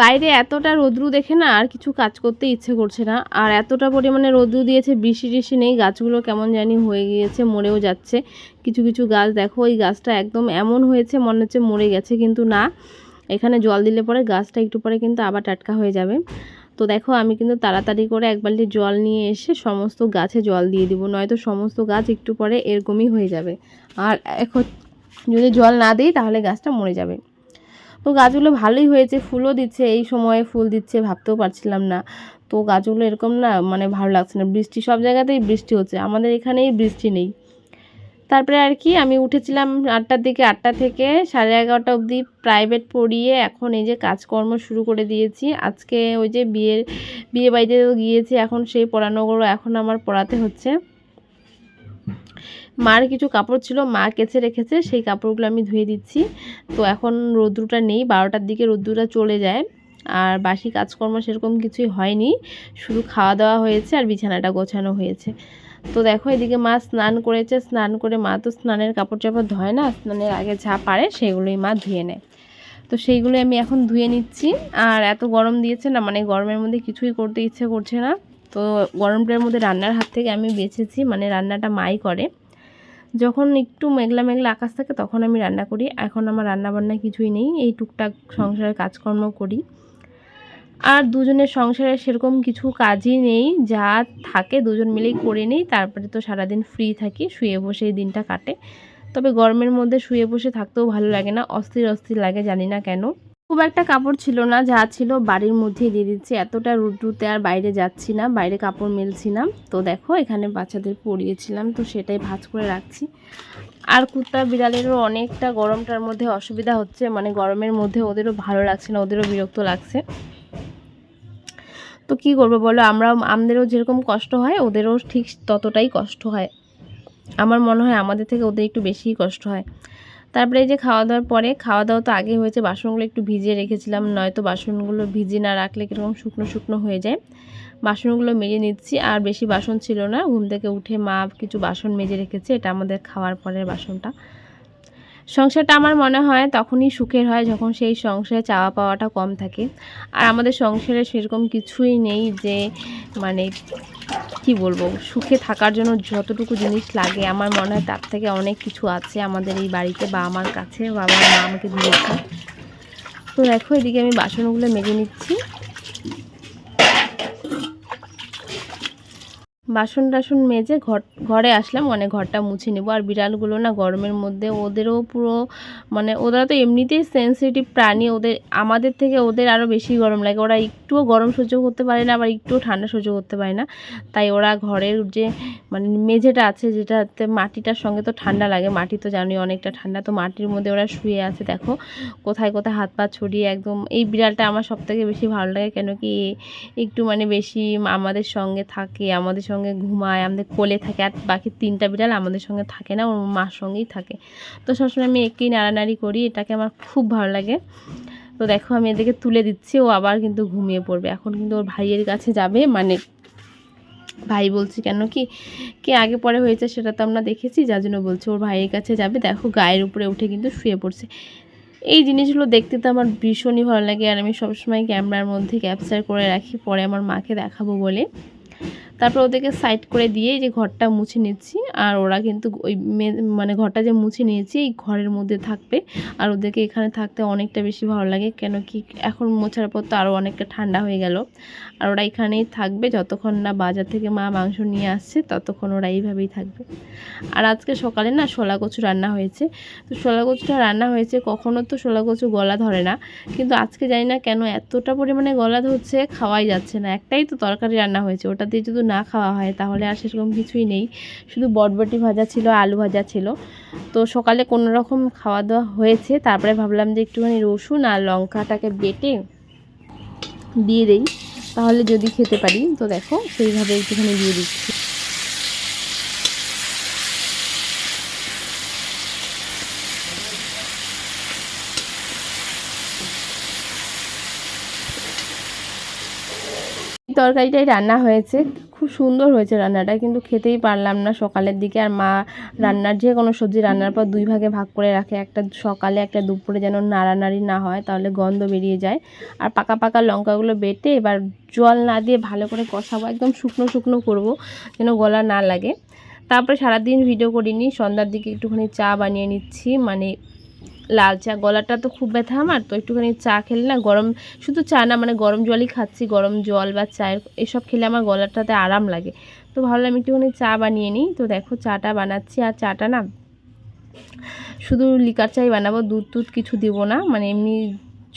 বাইরে এতটা রোদ্রু দেখে না আর কিছু কাজ করতে ইচ্ছে করছে না। আর এতটা পরিমাণে রোদ্রু দিয়েছে, বৃষ্টি টিষ্টি নেই, গাছগুলো কেমন জানি হয়ে গিয়েছে, মরেও যাচ্ছে। কিছু কিছু গাছ দেখো, ওই গাছটা একদম এমন হয়েছে, মনে হচ্ছে মরে গেছে, কিন্তু না। এখানে জল দিলে পরে গাছটা একটু পরে কিন্তু আবার টাটকা হয়ে যাবে। তো দেখো, আমি কিন্তু তাড়াতাড়ি করে এক বালতি জল নিয়ে এসে সমস্ত গাছে জল দিয়ে দিব, নয়তো সমস্ত গাছ একটু পরে এরকমই হয়ে যাবে। আর এখন যদি জল না দিই, তাহলে গাছটা মরে যাবে। তো গাছগুলো ভালোই হয়েছে, ফুলও দিচ্ছে, এই সময়ে ফুল দিচ্ছে ভাবতেও পারছিলাম না। তো গাছগুলো এরকম না মানে ভালো লাগছে না। বৃষ্টি সব জায়গাতেই বৃষ্টি হচ্ছে, আমাদের এখানেই বৃষ্টি নেই। তারপরে আর কি, আমি উঠেছিলাম আটটার দিকে, আটটা থেকে সাড়ে এগারোটা অবধি প্রাইভেট পড়িয়ে এখন এই যে কাজকর্ম শুরু করে দিয়েছি। আজকে ওই যে বিয়ের, বিয়ে বাড়িতে গিয়েছি, এখন সেই পড়ানোগুলো এখন আমার পড়াতে হচ্ছে। মার কিছু কাপড় ছিল, মা কেচে রেখেছে, সেই কাপড়গুলো আমি ধুয়ে দিচ্ছি। তো এখন রোদ্রুটা নেই, বারোটার দিকে রোদ্রুটা চলে যায়। আর বাসি কাজকর্ম সেরকম কিছুই হয়নি, শুধু খাওয়া দাওয়া হয়েছে আর বিছানাটা গোছানো হয়েছে। তো দেখো, এদিকে মা স্নান করেছে, স্নান করে মা তো স্নানের কাপড় চাপড় ধয় না, স্নানের আগে যা পারে সেগুলোই মা ধুয়ে নেয়। তো সেইগুলো আমি এখন ধুয়ে নিচ্ছি। আর এত গরম দিয়েছে না মানে গরমের মধ্যে কিছুই করতে ইচ্ছে করছে না। তো গরমটার মধ্যে রান্নার হাত থেকে আমি বেছেছি মানে রান্নাটা মাই করে। যখন একটু মেঘলা মেঘলা আকাশ থাকে তখন আমি রান্না করি। এখন আমার রান্না বান্না কিছুই নেই এই টুকটাক সংসারের কাজকর্ম করি। আর দুজনের সংসারে সেরকম কিছু কাজই নেই যা থাকে দুজন মিলেই করে নিই। তারপরে তো সারাদিন ফ্রি থাকি শুয়ে বসে এই দিনটা কাটে। তবে গরমের মধ্যে শুয়ে বসে থাকতেও ভালো লাগে না অস্থির অস্থির লাগে জানি না কেন। খুব একটা কাপড় ছিল না, যা ছিল বাড়ির মধ্যেই দিয়ে দিচ্ছি। এতটা রুদ্রুতে আর বাইরে যাচ্ছি না, বাইরে কাপড় মেলছি না। তো দেখো, এখানে বাচ্চাদের পরিয়েছিলাম, তো সেটাই ভাজ করে রাখছি। আর কুত্তা বিড়ালেরও অনেকটা গরমটার মধ্যে অসুবিধা হচ্ছে মানে গরমের মধ্যে ওদেরও ভালো লাগছে না, ওদেরও বিরক্ত লাগছে। তো কি করব বলো, আমরা, আমাদেরও যেরকম কষ্ট হয়, ওদেরও ঠিক ততটাই কষ্ট হয়। আমার মনে হয় আমাদের থেকে ওদের একটু বেশিই কষ্ট হয়। তারপরে এই যে খাওয়া দাওয়ার পরে খাওয়া দাওয়া তো আগে হয়েছে, বাসনগুলো একটু ভিজিয়ে রেখেছিলাম, নয়তো বাসনগুলো ভিজিয়ে না রাখলে কীরকম শুকনো শুকনো হয়ে যায়। বাসনগুলো মেজে নিচ্ছি, আর বেশি বাসন ছিল না, ঘুম থেকে উঠে মা কিছু বাসন মেজে রেখেছে, এটা আমাদের খাওয়ার পরের বাসনটা। সংসারটা আমার মনে হয় তখনই সুখের হয় যখন সেই সংসারে চাওয়া পাওয়াটা কম থাকে। আর আমাদের সংসারে সেরকম কিছুই নেই যে মানে কি বলব, সুখে থাকার জন্য যতটুকু জিনিস লাগে। আমার মনে হয় তার থেকে অনেক কিছু আছে আমাদের এই বাড়িতে, বা আমার কাছে বাবা মা আমাকে দিয়েছে। তো দেখো, এদিকে আমি বাসনগুলো মেজে নিচ্ছি। বাসন টাসন মেজে ঘর, ঘরে আসলাম মানে ঘরটা মুছে নেব। আর বিড়ালগুলো না গরমের মধ্যে, ওদেরও পুরো মানে ওরা তো এমনিতেই সেন্সিটিভ প্রাণী, ওদের, আমাদের থেকে ওদের আরও বেশি গরম লাগে। ওরা একটুও গরম সহ্য করতে পারে না, আবার একটুও ঠান্ডা সহ্য করতে পারে না। তাই ওরা ঘরের যে মানে মেঝেটা আছে, যেটাতে মাটিটার সঙ্গে তো ঠান্ডা লাগে, মাটি তো জানি অনেকটা ঠান্ডা, তো মাটির মধ্যে ওরা শুয়ে আছে। দেখো, কোথায় কোথায় হাত পা ছড়িয়ে একদম, এই বিড়ালটা আমার সবথেকে বেশি ভালো লাগে, কেন কি একটু মানে বেশি আমাদের সঙ্গে থাকে, আমাদের সঙ্গে ঘুমায়, আমাদের কোলে থাকে আর বাকি তিনটা বিড়াল আমাদের সঙ্গে থাকে না, ওর মার সঙ্গেই থাকে। তো সবসময় আমি একেই নাড়ানাড়ি করি, এটাকে আমার খুব ভালো লাগে। তো দেখো আমি এদেরকে তুলে দিচ্ছি, ও আবার কিন্তু ঘুমিয়ে পড়বে। এখন কিন্তু ওর ভাইয়ের কাছে যাবে মানে ভাই বলছি কেন কি, কে আগে পরে হয়েছে সেটা তো আমরা দেখেছি, যার জন্য বলছি ওর ভাইয়ের কাছে যাবে। দেখো গায়ের উপরে উঠে কিন্তু শুয়ে পড়ছে। এই জিনিসগুলো দেখতে তো আমার ভীষণই ভালো লাগে, আর আমি সবসময় ক্যামেরার মধ্যে ক্যাপচার করে রাখি, পরে আমার মাকে দেখাবো বলে। তারপর ওদেরকে সাইড করে দিয়ে যে ঘরটা মুছে নিচ্ছি। আর ওরা কিন্তু ওই মানে ঘরটা যে মুছে নিয়েছি, এই ঘরের মধ্যে থাকবে। আর ওদেরকে এখানে থাকতে অনেকটা বেশি ভালো লাগে। কেন কি এখন মোছার পর তো আরও অনেকটা ঠান্ডা হয়ে গেল। আর ওরা এখানেই থাকবে। যতক্ষণ না বাজার থেকে মা মাংস নিয়ে আসছে, ততক্ষণ ওরা এইভাবেই থাকবে। আর আজকে সকালে না শোলা কচু রান্না হয়েছে। তো শোলা কচুটা রান্না হয়েছে, কখনো তো শোলা কচু গলা ধরে না। কিন্তু আজকে জানি না কেন এতটা পরিমাণে গলা ধরছে, খাওয়াই যাচ্ছে না। একটাই তো তরকারি রান্না হয়েছে। ওটা দিয়ে যদি না খাওয়া হয়, তাহলে আর সেরকম কিছুই নেই। শুধু বটবটি ভাজা ছিল, আলু ভাজা ছিল। তো সকালে কোনো রকম খাওয়া দাওয়া হয়েছে, তারপরে ভাবলাম যে একটুখানি রসুন আর লঙ্কাটাকে বেটে দিয়ে দেই, তাহলে যদি খেতে পারি। তো দেখো, সেইভাবে একটুখানি দিয়ে দিচ্ছি। তরকারিটাই রান্না হয়েছে। খুব সুন্দর হয়েছে রান্নাটা, কিন্তু খেতেই পারলাম না সকালের দিকে। আর মা রান্নার যে কোনো সবজি রান্নার পর দুই ভাগে ভাগ করে রাখে। একটা সকালে, একটা দুপুরে যেন নাড়ানাড়ি না হয়, তাহলে গন্ধ বেরিয়ে যায়। আর পাকা পাকা লঙ্কাগুলো বেটে এবার জল না দিয়ে ভালো করে কষাবো, একদম শুকনো শুকনো করব, যেন গলা না লাগে। তারপরে সারাদিন ভিডিও করিনি, সন্ধ্যার দিকে একটুখানি চা বানিয়ে নিচ্ছি। মানে লাল চা, গলাটা তো খুব ব্যথা আমার, তো একটুখানি চা খেলে না গরম, শুধু চা না মানে গরম জলই খাচ্ছি, গরম জল বা চায়ের এসব খেলে আমার গলাটাতে আরাম লাগে। তো ভাবলাম একটুখানি চা বানিয়ে নিই, তো দেখো চাটা বানাচ্ছি, আর চাটা না শুধু লিকার চাই বানাবো, দুধ টুধ কিছু দিব না মানে এমনি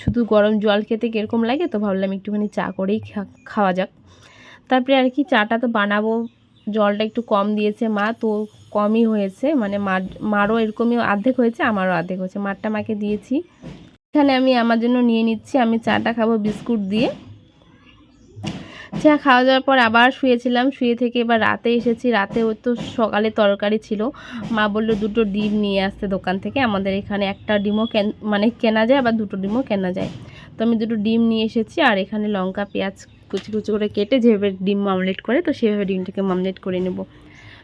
শুধু গরম জল খেতে কীরকম লাগে, তো ভাবলাম একটুখানি চা করেই খাওয়া যাক। তারপরে আর কি চাটা তো বানাবো জলটা একটু কম দিয়েছে মা, তো কমই হয়েছে। মানে মার, মারও এরকমই অর্ধেক হয়েছে, আমারও অর্ধেক হয়েছে। মারটা মাকে দিয়েছি। এখানে আমি আমার জন্য নিয়ে নিচ্ছি, আমি চাটা খাব বিস্কুট দিয়ে। চা খাওয়া যাওয়ার পর আবার শুয়েছিলাম, শুয়ে থেকে এবার রাতে এসেছি। রাতে ওই তো সকালে তরকারি ছিল। মা বলল, দুটো ডিম নিয়ে আসতে দোকান থেকে। আমাদের এখানে একটা ডিমও মানে কেনা যায়, আবার দুটো ডিমও কেনা যায়। তো আমি দুটো ডিম নিয়ে এসেছি, আর এখানে লঙ্কা, পেঁয়াজ কুচি কুচি করে কেটে যেভাবে ডিম মামলেট করে, তো সেভাবে ডিমটাকে মামলেট করে নেব।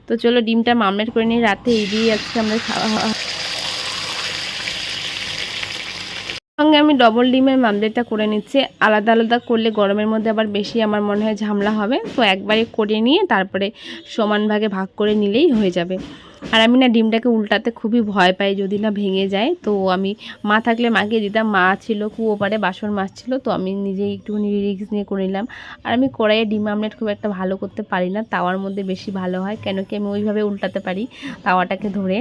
তো চলো ডিমটা মামলেট করে নিই, রাতে এই দিয়ে আজকে আমরা খাওয়া সঙ্গে আমি ডবল ডিমের মামলেটটা করে নিচ্ছি। আলাদা আলাদা করলে গরমের মধ্যে আবার বেশি আমার মনে হয় ঝামলা হবে। তো একবারে করে নিয়ে তারপরে সমান ভাগে ভাগ করে নিলেই হয়ে যাবে। আর আমি না ডিমটাকে উল্টাতে খুবই ভয় পাই যদি না ভেঙে যায়। তো আমি মা থাকলে মাকে দিতাম। মা ছিল কুয়ো পারে বাসন মাছ ছিল, তো আমি নিজেই একটুখানি রিক্স নিয়ে করে নিলাম। আর আমি কড়াইয়ে ডিম আমলেট খুব একটা ভালো করতে পারি না। তাওয়ার মধ্যে বেশি ভালো হয়, কেন কি আমি ওইভাবে উল্টাতে পারি তাওয়াটাকে ধরে।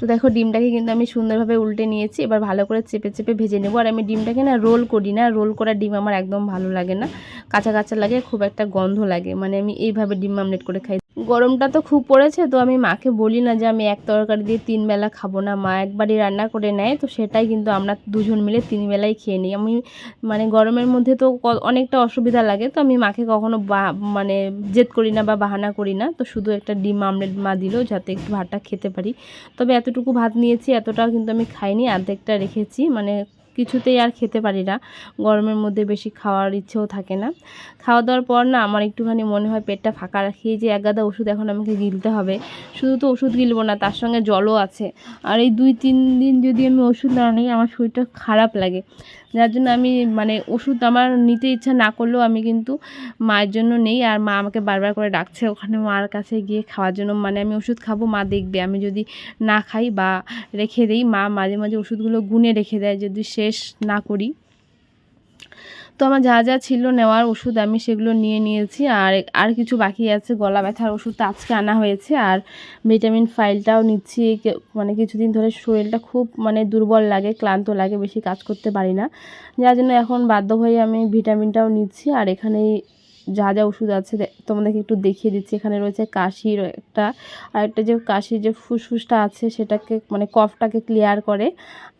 তো দেখো ডিমটাকে কিন্তু আমি সুন্দরভাবে উল্টে নিয়েছি, এবার ভালো করে চেপে চেপে ভেজে নেব। আর আমি ডিমটাকে না রোল করি না, রোল করা ডিম আমার একদম ভালো লাগে না। কাঁচা কাঁচা লাগে, খুব একটা গন্ধ লাগে। মানে আমি এইভাবে ডিম আমলেট করে খাই। গরমটা তো খুব পড়েছে, তো আমি মাকে বলি না যে আমি এক তরকারি দিয়ে তিন বেলা খাব না। মা একবারই রান্না করে নেয়, তো সেটাই কিন্তু আমরা দুজন মিলে তিন বেলাই খেয়ে নিই। আমি মানে গরমের মধ্যে তো অনেকটা অসুবিধা লাগে, তো আমি মাকে কখনো মানে জেদ করি না বা বাহানা করি না। তো শুধু একটা ডিম আমলেট মা দিল, যাতে একটু ভাতটা খেতে পারি। তবে এতটুকু ভাত নিয়েছি, এতটাও কিন্তু আমি খাইনি, অর্ধেকটা রেখেছি। মানে কিছুতেই আর খেতে পারি না। গরমের মধ্যে বেশি খাওয়ার ইচ্ছেও থাকে না। খাওয়া দাওয়ার পর না আমার একটুখানি মনে হয় পেটটা ফাঁকা রাখি যে এক গাদা ওষুধ এখন আমাকে গিলতে হবে। শুধু তো ওষুধ গিলবো না, তার সঙ্গে জলও আছে। আর এই দুই, তিন দিন যদি আমি ওষুধ না নিই, আমার শরীরটা খারাপ লাগে। যার জন্য আমি মানে ওষুধ আমার নিতে ইচ্ছা না করলেও আমি কিন্তু মায়ের জন্য নেই। আর মা আমাকে বারবার করে ডাকছে ওখানে মার কাছে গিয়ে খাওয়ার জন্য। মানে আমি ওষুধ খাব, মা দেখবে। আমি যদি না খাই বা রেখে দিই, মা মাঝে মাঝে ওষুধগুলো গুনে রেখে দেয়। যদি শেষ না করি তো আমার যা যা ছিল নেওয়ার ওষুধ আমি সেগুলো নিয়ে নিয়েছি। আর আর কিছু বাকি আছে, গলা ব্যথার ওষুধটা আজকে আনা হয়েছে। আর ভিটামিন ফাইলটাও নিচ্ছি। মানে কিছুদিন ধরে শরীরটা খুব মানে দুর্বল লাগে, ক্লান্ত লাগে, বেশি কাজ করতে পারি না। যার জন্য এখন বাধ্য হয়ে আমি ভিটামিনটাও নিচ্ছি। আর এখানে যা যা ওষুধ আছে তোমাদেরকে একটু দেখিয়ে দিচ্ছি। এখানে রয়েছে কাশির একটা, আর একটা যে কাশির যে ফুসফুসটা আছে, সেটাকে মানে কফটাকে ক্লিয়ার করে।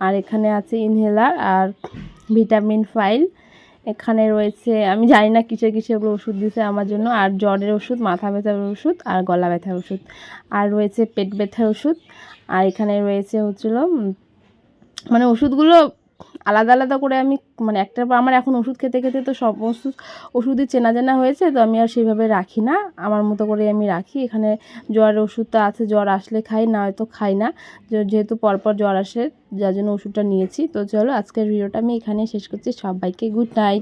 আর এখানে আছে ইনহেলার আর ভিটামিন ফাইল। এখানে রয়েছে, আমি জানি না কিসের কিসের ওগুলো ওষুধ দিয়েছে আমার জন্য, আর জ্বরের ওষুধ, মাথা ব্যথার ওষুধ আর গলা ব্যথার ওষুধ। আর রয়েছে পেট ব্যথার ওষুধ, আর এখানে রয়েছে হচ্ছিল মানে ওষুধগুলো আলাদা আলাদা করে আমি মানে একটার পর আমার এখন ওষুধ খেতে খেতে তো সমস্ত ওষুধই চেনা জানা হয়েছে, তো আমি আর সেইভাবে রাখি না। আমার মতো করে আমি রাখি। এখানে জ্বরের ওষুধটা আছে, জ্বর আসলে খাই, না হয়তো খাই না। যেহেতু পরপর জ্বর আসে, যার জন্য ওষুধটা নিয়েছি। তো চলো আজকের ভিডিওটা আমি এখানে শেষ করছি। সবাইকে গুড নাইট